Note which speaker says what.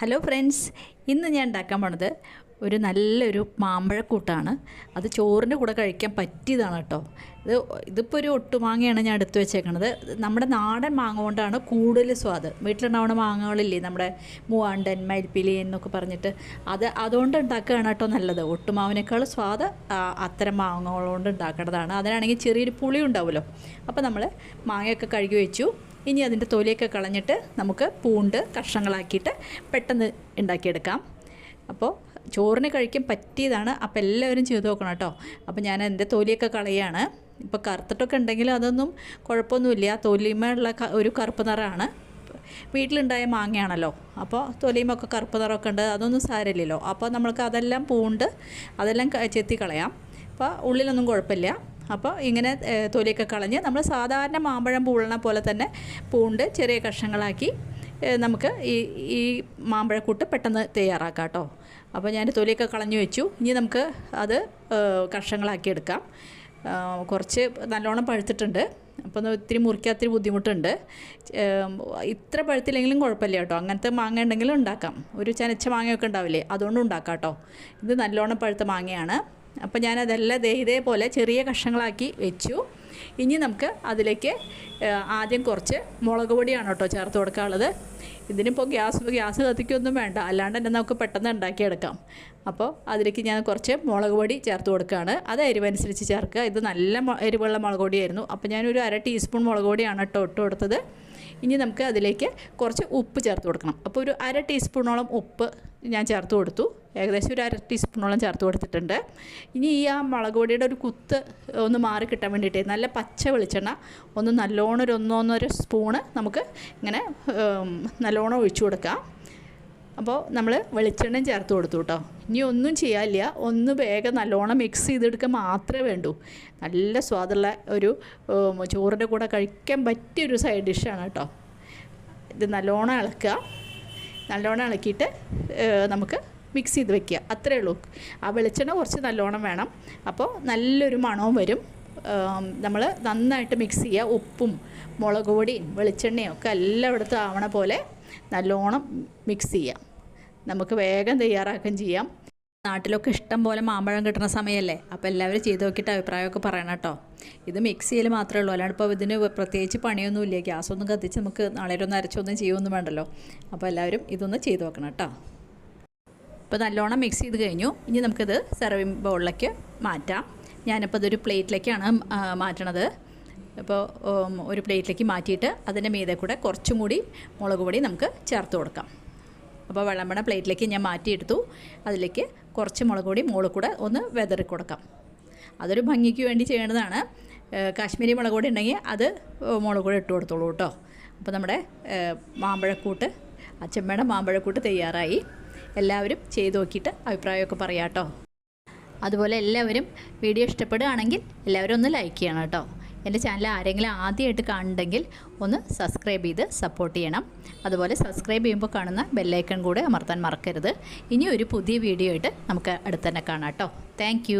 Speaker 1: Hello friends ഇന്ന് ഞാൻ ഉണ്ടാക്കാൻ പോണത് ഒരു നല്ലൊരു മാമ്പഴക്കൂട്ടാണ്. അത് ചോറിന്റെ കൂടെ കഴിക്കാൻ പറ്റിയതാണ് കേട്ടോ. ഇത് ഇതിപ്പോൾ ഒരു ഒട്ടുമാങ്ങയാണ് ഞാൻ എടുത്തു വെച്ചേക്കണത്. നമ്മുടെ നാടൻ മാങ്ങ കൊണ്ടാണ് കൂടുതൽ സ്വാദ്. വീട്ടിലുണ്ടാവുന്ന മാങ്ങകളില്ലേ നമ്മുടെ മൂവാണ്ടൻ മയിൽപ്പിലി എന്നൊക്കെ പറഞ്ഞിട്ട് അത് അതുകൊണ്ട് ഉണ്ടാക്കുകയാണ് കേട്ടോ നല്ലത്. ഒട്ടുമാവിനേക്കാൾ സ്വാദ് അത്തരം മാങ്ങകൾ കൊണ്ട് ഉണ്ടാക്കേണ്ടതാണ് അതിനാണെങ്കിൽ ചെറിയൊരു പുളി ഉണ്ടാവുമല്ലോ അപ്പോൾ നമ്മൾ മാങ്ങയൊക്കെ കഴുകി വെച്ചു. ഇനി അതിന്റെ തൊലിയൊക്കെ കളഞ്ഞിട്ട് നമുക്ക് പൂണ്ട് കഷ്ണങ്ങളാക്കിയിട്ട് പെട്ടെന്ന് ഉണ്ടാക്കിയെടുക്കാം. അപ്പോൾ ചോറിന് കഴിക്കാൻ പറ്റിയതാണ്. അപ്പോൾ എല്ലാവരും ചെയ്ത് നോക്കണം കേട്ടോ. അപ്പോൾ ഞാൻ എന്റെ തൊലിയൊക്കെ കളയാണ്. ഇപ്പോൾ കറുത്തിട്ടൊക്കെ ഉണ്ടെങ്കിൽ അതൊന്നും കുഴപ്പമൊന്നുമില്ല. തൊലിമയുള്ള ഒരു കറുപ്പ് നിറമാണ്. വീട്ടിലുണ്ടായ മാങ്ങയാണല്ലോ. അപ്പോൾ തൊലിയുമൊക്കെ കറുപ്പ് നിറമൊക്കെ ഉണ്ട്. അതൊന്നും സാരമില്ലല്ലോ. അപ്പോൾ നമ്മൾക്ക് അതെല്ലാം പൂണ്ട് അതെല്ലാം ചെത്തി കളയാം അപ്പോൾ ഉള്ളിലൊന്നും കുഴപ്പമില്ല. അപ്പോൾ ഇങ്ങനെ തൊലിയൊക്കെ കളഞ്ഞ് നമ്മൾ സാധാരണ മാമ്പഴം പൂളണ പോലെ തന്നെ പൂണ്ട് ചെറിയ കഷ്ണങ്ങളാക്കി നമുക്ക് ഈ ഈ മാമ്പഴക്കൂട്ട് പെട്ടെന്ന് തയ്യാറാക്കാം കേട്ടോ. അപ്പോൾ ഞാൻ തൊലിയൊക്കെ കളഞ്ഞു വെച്ചു. ഇനി നമുക്ക് അത് കഷ്ണങ്ങളാക്കി എടുക്കാം. കുറച്ച് നല്ലോണം പഴുത്തിട്ടുണ്ട്. അപ്പോൾ ഒന്ന് ഇത്തിരി ബുദ്ധിമുട്ടുണ്ട്. ഇത്ര പഴുത്തില്ലെങ്കിലും കുഴപ്പമില്ല കേട്ടോ. അങ്ങനത്തെ മാങ്ങ ഉണ്ടെങ്കിലും ഉണ്ടാക്കാം. ഒരു ചനച്ച മാങ്ങയൊക്കെ ഉണ്ടാവില്ലേ അതുകൊണ്ട് ഉണ്ടാക്കാം കേട്ടോ. ഇത് നല്ലോണം പഴുത്ത മാങ്ങയാണ്. അപ്പോൾ ഞാനതെല്ലാം ദേ ഇതേപോലെ ചെറിയ കഷ്ണങ്ങളാക്കി വെച്ചു. ഇനി നമുക്ക് അതിലേക്ക് ആദ്യം കുറച്ച് മുളക് പൊടിയാണ് കേട്ടോ ചേർത്ത് കൊടുക്കാനുള്ളത്. ഇതിനിപ്പോൾ ഗ്യാസ് ഗ്യാസ് കത്തിക്കൊന്നും വേണ്ട. അല്ലാണ്ട് തന്നെ നമുക്ക് പെട്ടെന്ന് ഉണ്ടാക്കിയെടുക്കാം. അപ്പോൾ അതിലേക്ക് ഞാൻ കുറച്ച് മുളക് പൊടി ചേർത്ത് കൊടുക്കുകയാണ്. അത് എരിവനുസരിച്ച് ചേർക്കുക. ഇത് നല്ല എരിവുള്ള മുളക് പൊടിയായിരുന്നു. അപ്പോൾ ഞാനൊരു അര ടീസ്പൂൺ മുളക് പൊടിയാണ് കേട്ടോ ഇട്ട് കൊടുത്തത്. ഇനി നമുക്ക് അതിലേക്ക് കുറച്ച് ഉപ്പ് ചേർത്ത് കൊടുക്കണം. അപ്പോൾ ഒരു അര ടീസ്പൂണോളം ഉപ്പ് ഞാൻ ചേർത്ത് കൊടുത്തു. ഏകദേശം ഒരു അര ടീസ്പൂണോളം ചേർത്ത് കൊടുത്തിട്ടുണ്ട്. ഇനി ഈ ആ മുളക് പൊടിയുടെ ഒരു കുത്ത് ഒന്ന് മാറി കിട്ടാൻ വേണ്ടിയിട്ട് നല്ല പച്ച വെളിച്ചെണ്ണ ഒന്ന് നല്ലോണം ഒരു ഒന്നൊന്നൊരു സ്പൂണ് നമുക്ക് ഇങ്ങനെ നല്ലോണം ഒഴിച്ചു കൊടുക്കാം. അപ്പോൾ നമ്മൾ വെളിച്ചെണ്ണയും ചേർത്ത് കൊടുത്തു കേട്ടോ ഇനി ഒന്നും ചെയ്യാനില്ല. ഒന്ന് വേഗം നല്ലോണം മിക്സ് ചെയ്തെടുക്കാൻ മാത്രമേ വേണ്ടൂ. നല്ല സ്വാദുള്ള ഒരു ചോറിന്റെ കൂടെ കഴിക്കാൻ പറ്റിയൊരു സൈഡ് ഡിഷാണ് കേട്ടോ ഇത് നല്ലോണം ഇളക്കുക. നല്ലോണം ഇളക്കിയിട്ട് നമുക്ക് മിക്സ് ചെയ്ത് വെക്കുക. അത്രേ ഉള്ളൂ. ആ വെളിച്ചെണ്ണ കുറച്ച് നല്ലോണം വേണം. അപ്പോൾ നല്ലൊരു മണവും വരും. നമ്മൾ നന്നായിട്ട് മിക്സ് ചെയ്യുക. ഉപ്പും മുളക് പൊടിയും വെളിച്ചെണ്ണയും ഒക്കെ എല്ലായിടത്തും ആവണ പോലെ നല്ലോണം മിക്സ് ചെയ്യാം നമുക്ക് വേഗം തയ്യാറാക്കുകയും ചെയ്യാം. നാട്ടിലൊക്കെ ഇഷ്ടം പോലെ മാമ്പഴം കിട്ടുന്ന സമയമല്ലേ അപ്പോൾ എല്ലാവരും ചെയ്ത് നോക്കിയിട്ട് അഭിപ്രായമൊക്കെ പറയണം കേട്ടോ. ഇത് മിക്സ് ചെയ്യൽ മാത്രമേ ഉള്ളൂ. അല്ലാണ്ട് ഇപ്പോൾ ഇതിന് പ്രത്യേകിച്ച് പണിയൊന്നുമില്ല ഗ്യാസൊന്നും കത്തിച്ച് നമുക്ക് നാളേരൊന്നും അരച്ചൊന്നും ചെയ്യുമൊന്നും വേണ്ടല്ലോ. അപ്പോൾ എല്ലാവരും ഇതൊന്ന് ചെയ്ത് നോക്കണം കേട്ടോ. ഇപ്പോൾ നല്ലോണം മിക്സ് ചെയ്ത് കഴിഞ്ഞു. ഇനി നമുക്കിത് സെർവിങ് ബൗളിലേക്ക് മാറ്റാം. ഞാനിപ്പോൾ ഇതൊരു പ്ലേറ്റിലേക്കാണ് മാറ്റണത്. ഇപ്പോൾ ഒരു പ്ലേറ്റിലേക്ക് മാറ്റിയിട്ട് അതിന്റെ മീതെ കൂടെ കുറച്ചും കൂടി മുളക് പൊടി നമുക്ക് ചേർത്ത് കൊടുക്കാം. അപ്പോൾ വെള്ളമ്പണ പ്ലേറ്റിലേക്ക് ഞാൻ മാറ്റിയെടുത്തു. അതിലേക്ക് കുറച്ച് മുളക് പൊടി മുകളിൽ കൂടെ ഒന്ന് വെതറി കൊടുക്കാം. അതൊരു ഭംഗിക്ക് വേണ്ടി ചെയ്യേണ്ടതാണ്. കാശ്മീരി മുളക് പൊടി ഉണ്ടെങ്കിൽ അത് മുളക് പൊടി ഇട്ട് കൊടുത്തോളൂ കേട്ടോ. അപ്പോൾ നമ്മുടെ മാമ്പഴക്കൂട്ട് അച്ചമ്മയുടെ മാമ്പഴക്കൂട്ട് തയ്യാറായി. എല്ലാവരും ചെയ്ത് നോക്കിയിട്ട് അഭിപ്രായമൊക്കെ പറയാം കേട്ടോ. അതുപോലെ എല്ലാവരും വീഡിയോ ഇഷ്ടപ്പെടുകയാണെങ്കിൽ എല്ലാവരും ഒന്ന് ലൈക്ക് ചെയ്യണം കേട്ടോ. എന്റെ ചാനൽ ആരെങ്കിലും ആദ്യമായിട്ട് കാണുന്നുണ്ടെങ്കിൽ ഒന്ന് സബ്സ്ക്രൈബ് ചെയ്ത് സപ്പോർട്ട് ചെയ്യണം. അതുപോലെ സബ്സ്ക്രൈബ് ചെയ്യുമ്പോൾ കാണുന്ന ബെല്ലൈക്കൺ കൂടെ അമർത്താൻ മറക്കരുത്. ഇനി ഒരു പുതിയ വീഡിയോ ആയിട്ട് നമുക്ക് അടുത്ത് തന്നെ കാണാം കേട്ടോ. താങ്ക്